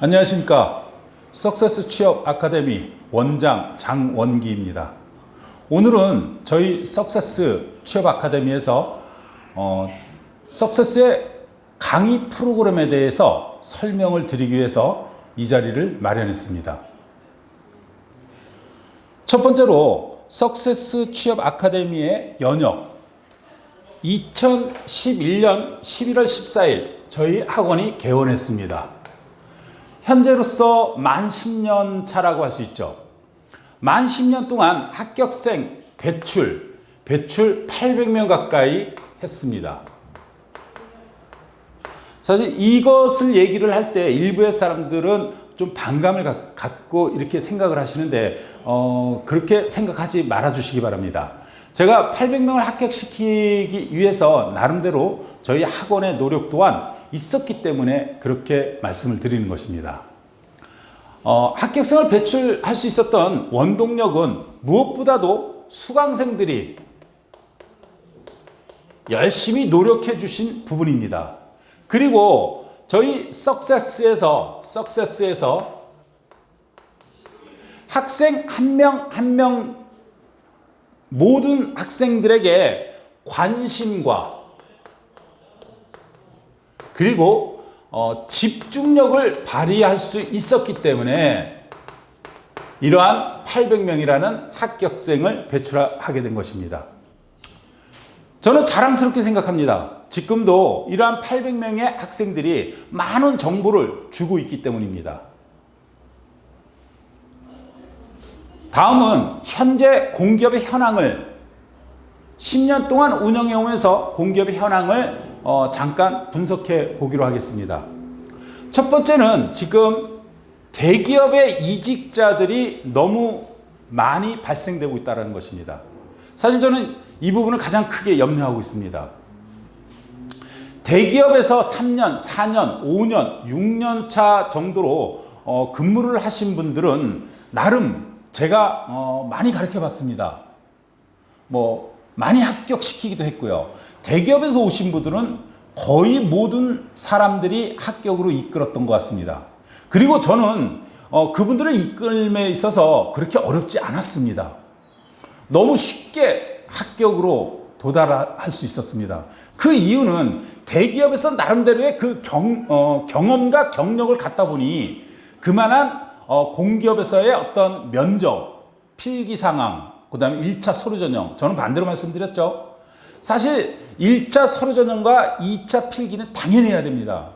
안녕하십니까. 석세스 취업 아카데미 원장 장원기입니다. 오늘은 저희 석세스 취업 아카데미에서 어, 석세스의 강의 프로그램에 대해서 설명을 드리기 위해서 이 자리를 마련했습니다. 첫 번째로 석세스 취업 아카데미의 연역 2011년 11월 14일 저희 학원이 개원했습니다. 현재로서 만 10년 차라고 할 수 있죠. 만 10년 동안 합격생 배출, 배출 800명 가까이 했습니다. 사실 이것을 얘기를 할 때 일부의 사람들은 좀 반감을 가- 갖고 이렇게 생각을 하시는데, 어, 그렇게 생각하지 말아 주시기 바랍니다. 제가 800명을 합격시키기 위해서 나름대로 저희 학원의 노력 또한 있었기 때문에 그렇게 말씀을 드리는 것입니다. 어, 합격생을 배출할 수 있었던 원동력은 무엇보다도 수강생들이 열심히 노력해 주신 부분입니다. 그리고 저희 석세스에서 석세스에서 학생 한 명 한 명 모든 학생들에게 관심과 그리고 어, 집중력을 발휘할 수 있었기 때문에 이러한 800명이라는 합격생을 배출하게 된 것입니다. 저는 자랑스럽게 생각합니다. 지금도 이러한 800명의 학생들이 많은 정보를 주고 있기 때문입니다. 다음은 현재 공기업의 현황을 10년 동안 운영해 오면서 공기업의 현황을 어, 잠깐 분석해 보기로 하겠습니다. 첫 번째는 지금 대기업의 이직자들이 너무 많이 발생되고 있다는 것입니다. 사실 저는 이 부분을 가장 크게 염려하고 있습니다. 대기업에서 3년, 4년, 5년, 6년 차 정도로 어, 근무를 하신 분들은 나름 제가 어, 많이 가르쳐 봤습니다. 뭐 많이 합격시키기도 했고요. 대기업에서 오신 분들은 거의 모든 사람들이 합격으로 이끌었던 것 같습니다. 그리고 저는 어, 그분들을 이끌에 있어서 그렇게 어렵지 않았습니다. 너무 쉽게 합격으로 도달할 수 있었습니다. 그 이유는 대기업에서 나름대로의 그 경, 어, 경험과 경력을 갖다 보니 그만한 어, 공기업에서의 어떤 면접, 필기 상황, 그 다음에 1차 서류 전형, 저는 반대로 말씀드렸죠. 사실 1차 서류 전형과 2차 필기는 당연히 해야 됩니다.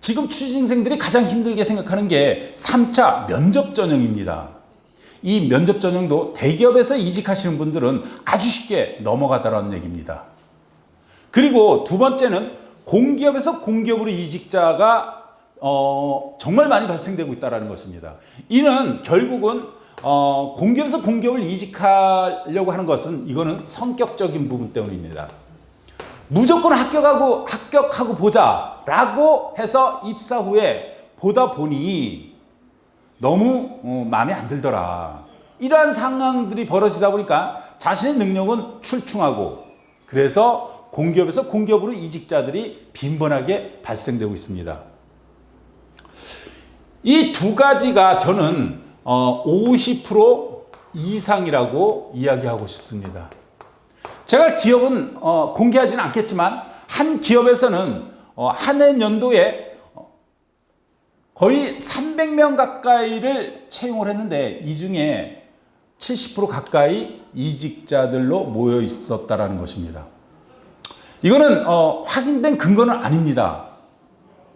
지금 취준생들이 가장 힘들게 생각하는 게 3차 면접 전형입니다. 이 면접 전형도 대기업에서 이직하시는 분들은 아주 쉽게 넘어가다라는 얘기입니다. 그리고 두 번째는 공기업에서 공기업으로 이직자가 어, 정말 많이 발생되고 있다는 것입니다. 이는 결국은 어, 공기업에서 공기업을 이직하려고 하는 것은 이거는 성격적인 부분 때문입니다. 무조건 합격하고 합격하고 보자라고 해서 입사 후에 보다 보니 너무 어, 마음에 안 들더라. 이러한 상황들이 벌어지다 보니까 자신의 능력은 출중하고 그래서 공기업에서 공기업으로 이직자들이 빈번하게 발생되고 있습니다. 이 두 가지가 저는 어, 50% 이상이라고 이야기하고 싶습니다. 제가 기업은 어, 공개하지는 않겠지만 한 기업에서는 어, 한해 연도에 거의 300명 가까이를 채용을 했는데 이 중에 70% 가까이 이직자들로 모여 있었다라는 것입니다. 이거는 어, 확인된 근거는 아닙니다.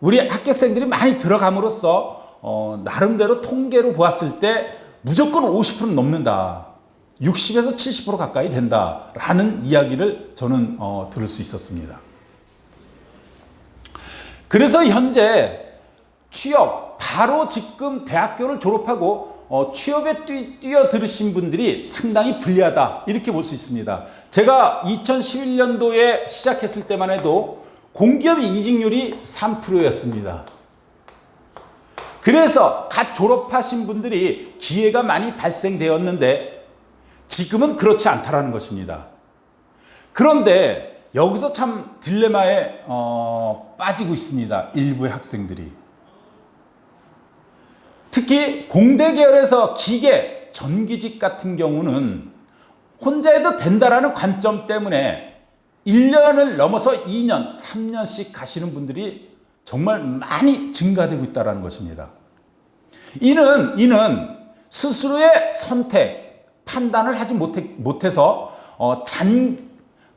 우리 합격생들이 많이 들어감으로써 어, 나름대로 통계로 보았을 때 무조건 50%는 넘는다. 60에서 70% 가까이 된다라는 이야기를 저는 어, 들을 수 있었습니다. 그래서 현재 취업 바로 지금 대학교를 졸업하고 어, 취업에 뛰, 뛰어들으신 분들이 상당히 불리하다 이렇게 볼 수 있습니다. 제가 2011년도에 시작했을 때만 해도 공기업 이직률이 3%였습니다. 그래서 갓 졸업하신 분들이 기회가 많이 발생되었는데 지금은 그렇지 않다라는 것입니다. 그런데 여기서 참 딜레마에 어, 빠지고 있습니다. 일부의 학생들이. 특히 공대 계열에서 기계, 전기직 같은 경우는 혼자 해도 된다라는 관점 때문에 1년을 넘어서 2년, 3년씩 가시는 분들이 정말 많이 증가되고 있다는 것입니다. 이는, 이는 스스로의 선택, 판단을 하지 못해, 못해 서 어, 잔,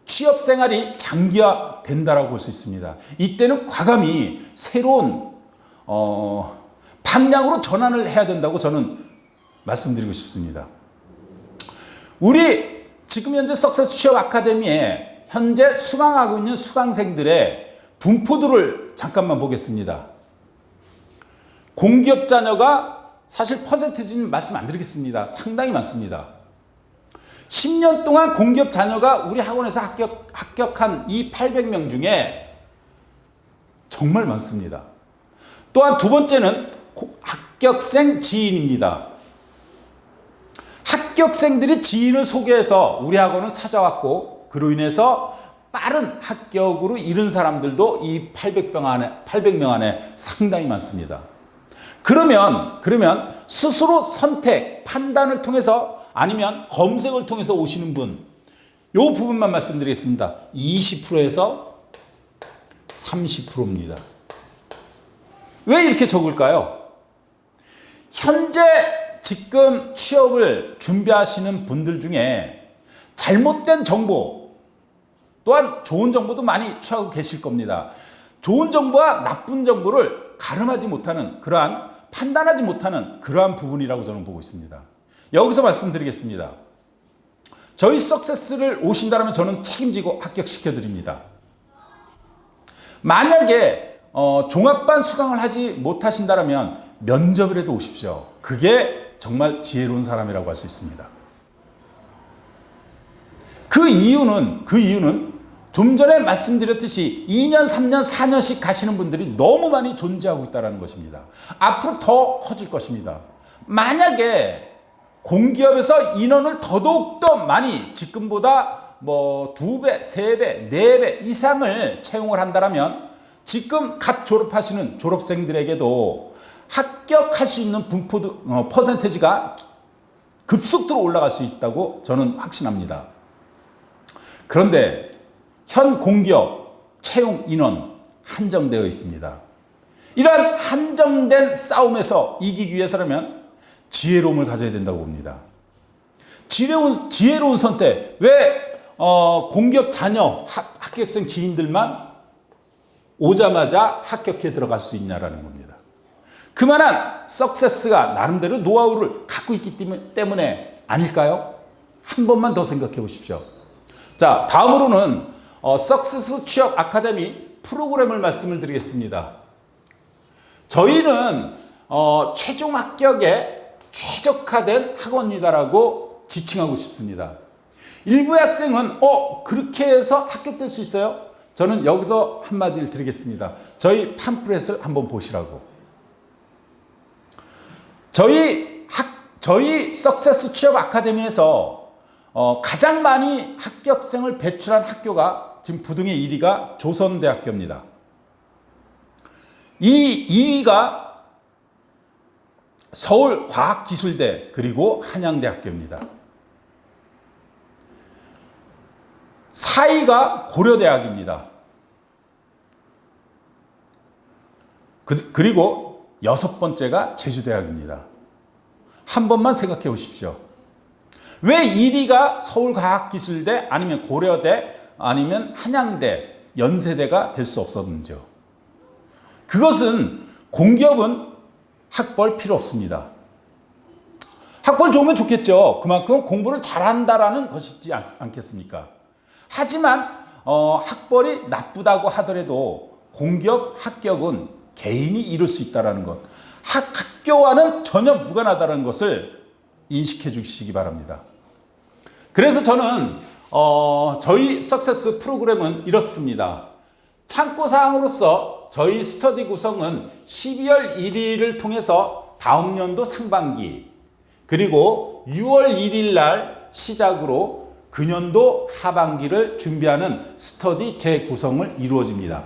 취업 생활이 장기화된다라고 볼 수 있습니다. 이때는 과감히 새로운 어, 방향으로 전환을 해야 된다고 저는 말씀드리고 싶습니다. 우리 지금 현재 석세스 취업 아카데미에 현재 수강하고 있는 수강생들의 분포도를 잠깐만 보겠습니다. 공기업 자녀가 사실 퍼센테이지는 말씀 안 드리겠습니다. 상당히 많습니다. 10년 동안 공기업 자녀가 우리 학원에서 합격, 합격한 이 800명 중에 정말 많습니다. 또한 두 번째는 합격생 지인입니다. 합격생들이 지인을 소개해서 우리 학원을 찾아왔고 그로 인해서 빠른 합격으로 이른 사람들도 이 800명 안에 800명 안에 상당히 많습니다. 그러면 그러면 스스로 선택 판단을 통해서 아니면 검색을 통해서 오시는 분, 요 부분만 말씀드리겠습니다. 20%에서 30%입니다. 왜 이렇게 적을까요? 현재 지금 취업을 준비하시는 분들 중에 잘못된 정보 또한 좋은 정보도 많이 취하고 계실 겁니다. 좋은 정보와 나쁜 정보를 가름하지 못하는 그러한 판단하지 못하는 그러한 부분이라고 저는 보고 있습니다. 여기서 말씀드리겠습니다. 저희 석세스를 오신다면 저는 책임지고 합격시켜 드립니다. 만약에 어, 종합반 수강을 하지 못하신다면 면접이라도 오십시오. 그게 정말 지혜로운 사람이라고 할 수 있습니다. 그 이유는 그 이유는 좀 전에 말씀드렸듯이 2년, 3년, 4년씩 가시는 분들이 너무 많이 존재하고 있다는 것입니다. 앞으로 더 커질 것입니다. 만약에 공기업에서 인원을 더더욱더 많이 지금보다 뭐 두 배, 세 배, 네 배 이상을 채용을 한다면 지금 갓 졸업하시는 졸업생들에게도 합격할 수 있는 분포도 어, 퍼센테지가 급속도로 올라갈 수 있다고 저는 확신합니다. 그런데 현 공기업 채용 인원 한정되어 있습니다. 이러한 한정된 싸움에서 이기기 위해서라면 지혜로움을 가져야 된다고 봅니다. 지혜로운, 지혜로운 선택. 왜 어, 공기업 자녀 학, 합격생 지인들만 오자마자 합격해 들어갈 수 있냐라는 겁니다. 그만한 석세스가 나름대로 노하우를 갖고 있기 때문에 아닐까요? 한 번만 더 생각해 보십시오. 자, 다음으로는 어, 석세스 취업 아카데미 프로그램을 말씀을 드리겠습니다. 저희는 어, 최종 합격에 최적화된 학원이다라고 지칭하고 싶습니다. 일부 학생은 어 그렇게 해서 합격될 수 있어요? 저는 여기서 한마디를 드리겠습니다. 저희 팜프렛을 한번 보시라고. 저희 학, 저희 석세스 취업 아카데미에서 어, 가장 많이 합격생을 배출한 학교가 지금 부등의 1위가 조선대학교입니다. 이 2위가 서울과학기술대 그리고 한양대학교입니다. 4위가 고려대학입니다. 그, 그리고 여섯 번째가 제주대학입니다. 한 번만 생각해 보십시오. 왜 1위가 서울과학기술대 아니면 고려대 아니면 한양대, 연세대가 될 수 없었는지요? 그것은 공기업은 학벌 필요 없습니다. 학벌 좋으면 좋겠죠. 그만큼 공부를 잘한다라는 것이지 않 겠습니까? 하지만 어, 학벌이 나쁘다고 하더라도 공기업 합격은 개인이 이룰 수 있다는 것. 학, 학교와는 전혀 무관하다는 것을 인식해 주시기 바랍니다. 그래서 저는 어, 저희 석세스 프로그램은 이렇습니다. 참고사항으로서 저희 스터디 구성은 12월 1일을 통해서 다음 년도 상반기 그리고 6월 1일 날 시작으로 금년도 하반기를 준비하는 스터디 재구성을 이루어집니다.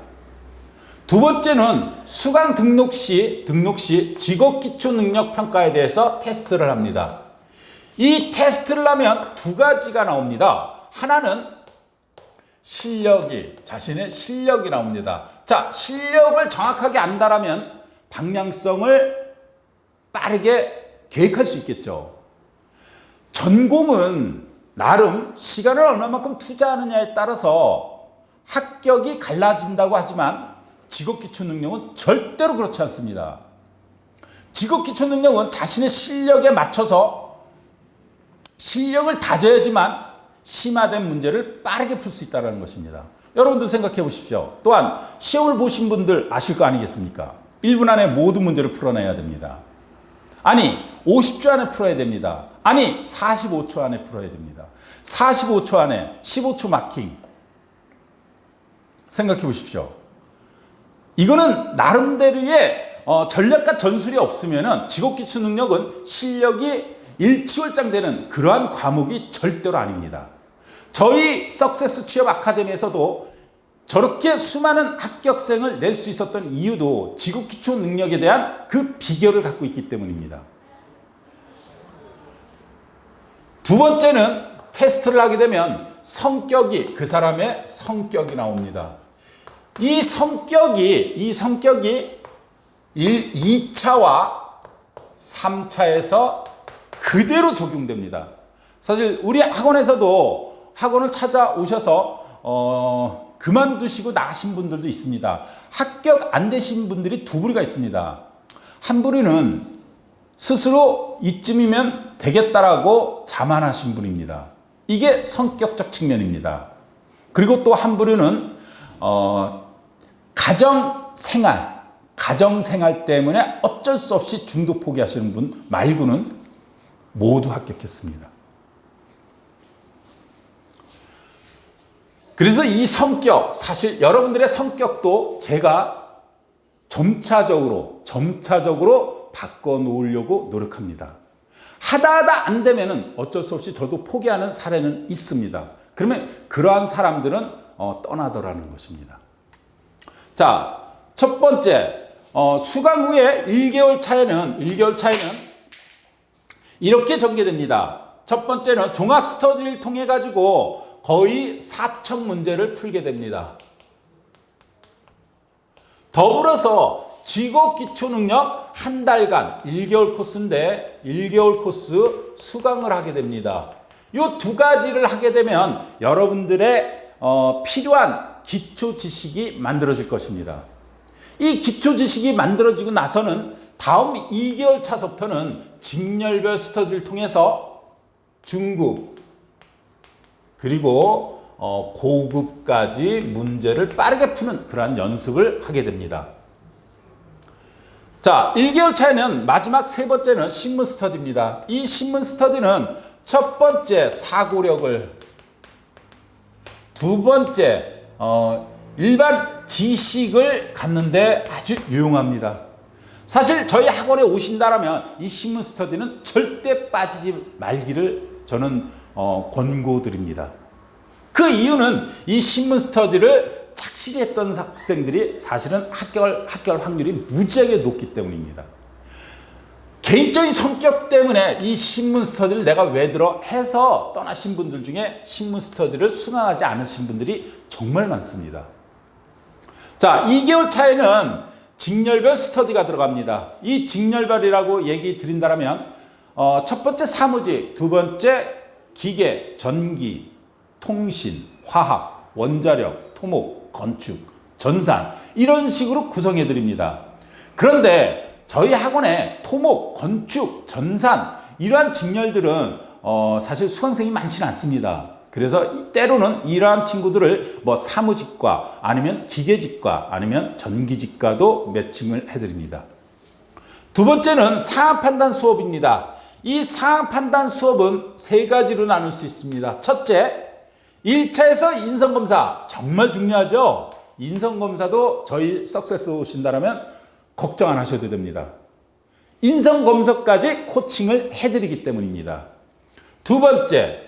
두 번째는 수강 등록 시 등록 시 직업 기초 능력 평가에 대해서 테스트를 합니다. 이 테스트를 하면 두 가지가 나옵니다. 하나는 실력이 자신의 실력이 나옵니다. 자, 실력을 정확하게 안다라면 방향성을 빠르게 계획할 수 있겠죠. 전공은 나름 시간을 얼마만큼 투자하느냐에 따라서 합격이 갈라진다고 하지만 직업 기초 능력은 절대로 그렇지 않습니다. 직업 기초 능력은 자신의 실력에 맞춰서 실력을 다져야지만 심화된 문제를 빠르게 풀 수 있다는 것입니다. 여러분들 생각해 보십시오. 또한 시험을 보신 분들 아실 거 아니겠습니까? 1분 안에 모든 문제를 풀어내야 됩니다. 아니, 50초 안에 풀어야 됩니다. 아니, 45초 안에 풀어야 됩니다. 45초 안에 15초 마킹. 생각해 보십시오. 이거는 나름대로의 어, 전략과 전술이 없으면 직업기초 능력은 실력이 일치월장 되는 그러한 과목이 절대로 아닙니다. 저희 석세스 취업 아카데미에서도 저렇게 수많은 합격생을 낼 수 있었던 이유도 직업기초 능력에 대한 그 비결을 갖고 있기 때문입니다. 두 번째는 테스트를 하게 되면 성격이 그 사람의 성격이 나옵니다. 이 성격이 이 성격이 1, 2차와 3차에서 그대로 적용됩니다. 사실 우리 학원에서도 학원을 찾아오셔서 어, 그만두시고 나가신 분들도 있습니다. 합격 안 되신 분들이 두 부류가 있습니다. 한 부류는 스스로 이쯤이면 되겠다라고 자만하신 분입니다. 이게 성격적 측면입니다. 그리고 또 한 부류는 어, 가정 생활, 가정 생활 때문에 어쩔 수 없이 중도 포기하시는 분 말고는 모두 합격했습니다. 그래서 이 성격, 사실 여러분들의 성격도 제가 점차적으로, 점차적으로 바꿔놓으려고 노력합니다. 하다 하다 안 되면은 어쩔 수 없이 저도 포기하는 사례는 있습니다. 그러면 그러한 사람들은 어, 떠나더라는 것입니다. 자, 첫 번째, 어, 수강 후에 1개월 차에는, 1개월 차에는 이렇게 전개됩니다. 첫 번째는 종합 스터디를 통해 가지고 거의 4천 문제를 풀게 됩니다. 더불어서 직업 기초 능력 한 달간 1개월 코스인데 1개월 코스 수강을 하게 됩니다. 이 두 가지를 하게 되면 여러분들의 어, 필요한 기초 지식이 만들어질 것입니다. 이 기초 지식이 만들어지고 나서는 다음 2개월 차서부터는 직렬별 스터디를 통해서 중급 그리고 어, 고급까지 문제를 빠르게 푸는 그러한 연습을 하게 됩니다. 자, 1개월 차에는 마지막 세 번째는 신문 스터디입니다. 이 신문 스터디는 첫 번째 사고력을 두 번째 어, 일반 지식을 갖는데 아주 유용합니다. 사실 저희 학원에 오신다라면 이 신문 스터디는 절대 빠지지 말기를 저는 어, 권고드립니다. 그 이유는 이 신문 스터디를 착실히 했던 학생들이 사실은 합격할, 합격할 확률이 무지하게 높기 때문입니다. 개인적인 성격 때문에 이 신문 스터디를 내가 왜 들어 해서 떠나신 분들 중에 신문 스터디를 수강하지 않으신 분들이 정말 많습니다. 자, 2개월 차에는 직렬별 스터디가 들어갑니다. 이 직렬별이라고 얘기 드린다면 어, 첫 번째 사무직, 두 번째 기계, 전기, 통신, 화학, 원자력, 토목, 건축, 전산 이런 식으로 구성해 드립니다. 그런데 저희 학원에 토목, 건축, 전산 이러한 직렬들은 어, 사실 수강생이 많지는 않습니다. 그래서 때로는 이러한 친구들을 뭐 사무직과 아니면 기계직과 아니면 전기직과도 매칭을 해드립니다. 두 번째는 상황 판단 수업입니다. 이 상황 판단 수업은 세 가지로 나눌 수 있습니다. 첫째, 1차에서 인성검사 정말 중요하죠. 인성검사도 저희 석세스 오신다면 걱정 안 하셔도 됩니다. 인성검사까지 코칭을 해드리기 때문입니다. 두 번째,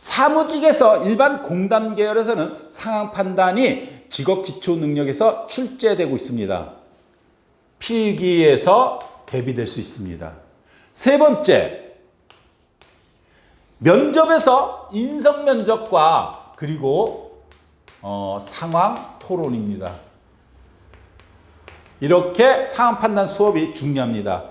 사무직에서 일반 공단 계열에서는 상황 판단이 직업 기초 능력에서 출제되고 있습니다. 필기에서 대비될 수 있습니다. 세 번째, 면접에서 인성 면접과 그리고 어, 상황 토론입니다. 이렇게 상황 판단 수업이 중요합니다.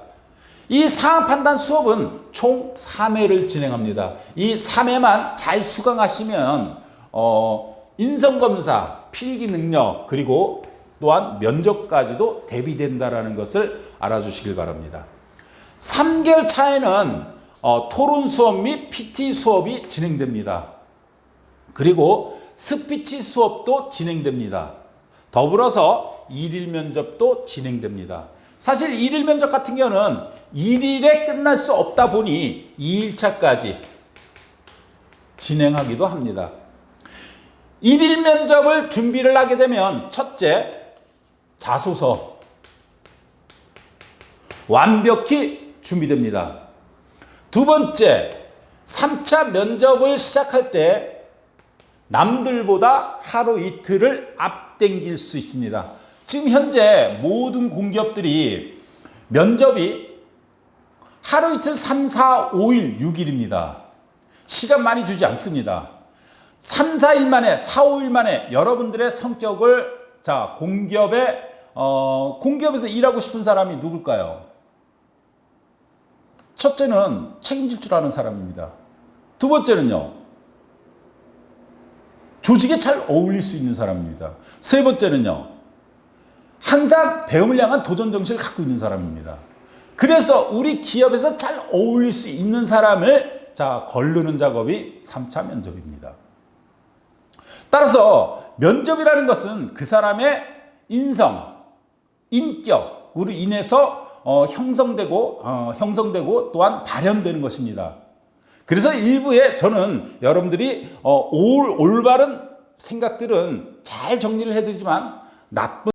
이 상황 판단 수업은 총 3회를 진행합니다. 이 3회만 잘 수강하시면 어, 인성검사, 필기 능력, 그리고 또한 면접까지도 대비된다라는 것을 알아주시길 바랍니다. 3개월 차에는 어, 토론 수업 및 PT 수업이 진행됩니다. 그리고 스피치 수업도 진행됩니다. 더불어서 일일 면접도 진행됩니다. 사실 일일 면접 같은 경우는 일일에 끝날 수 없다 보니 2일차까지 진행하기도 합니다. 일일 면접을 준비를 하게 되면 첫째, 자소서 완벽히 준비됩니다. 두 번째, 3차 면접을 시작할 때 남들보다 하루 이틀을 앞당길 수 있습니다. 지금 현재 모든 공기업들이 면접이 하루 이틀 3, 4, 5일, 6일입니다. 시간 많이 주지 않습니다. 3, 4일 만에, 4, 5일 만에 여러분들의 성격을 자, 공기업에, 어, 공기업에서 일하고 싶은 사람이 누굴까요? 첫째는 책임질 줄 아는 사람입니다. 두 번째는요, 조직에 잘 어울릴 수 있는 사람입니다. 세 번째는요, 항상 배움을 향한 도전 정신을 갖고 있는 사람입니다. 그래서 우리 기업에서 잘 어울릴 수 있는 사람을 자, 걸르는 작업이 3차 면접입니다. 따라서 면접이라는 것은 그 사람의 인성, 인격으로 인해서 어, 형성되고 어, 형성되고 또한 발현되는 것입니다. 그래서 일부에 저는 여러분들이 어, 올 올바른 생각들은 잘 정리를 해드리지만 나쁜